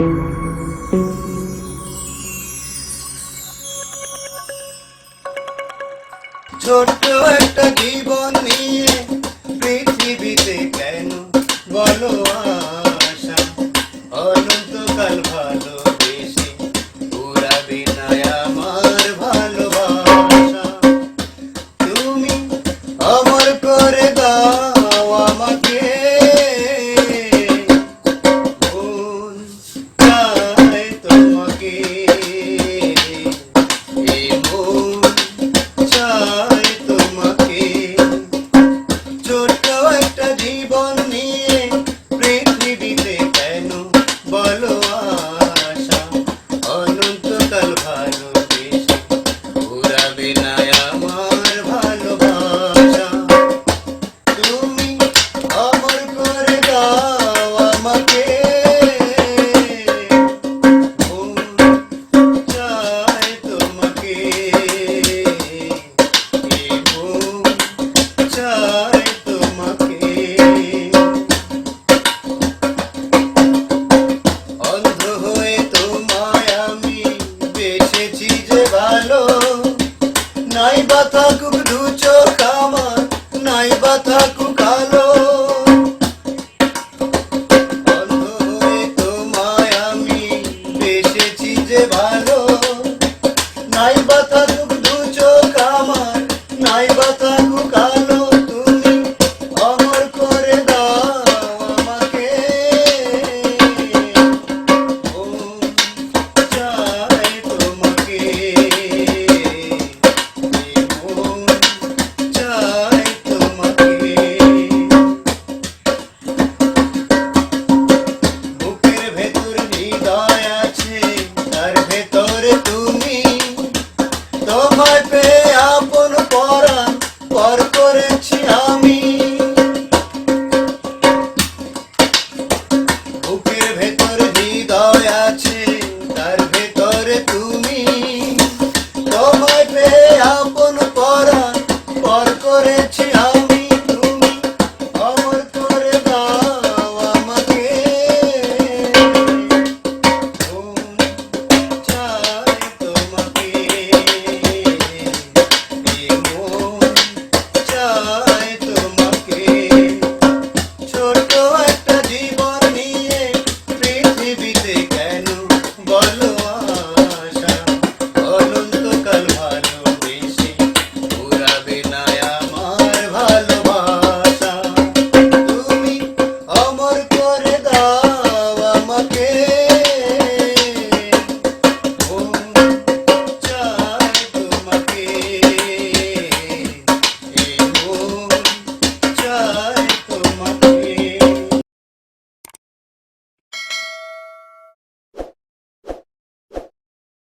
ছোট্ট একটা জীবন নিয়ে পৃথিবীতে কেন বলো আশা? অনন্তকাল ভালো বেশি উড়াবে না আমার ভালোবাসা। তুমি আমার করে দাও। যে ভালো নাই বা থাকুক দু চোখ আমার নাই বা থাকুক আলো। তোমায় আমি যে ভালো নাই বা থাকুক দু চোখ আমার নাই বা থাকুক আলো। করেছি আর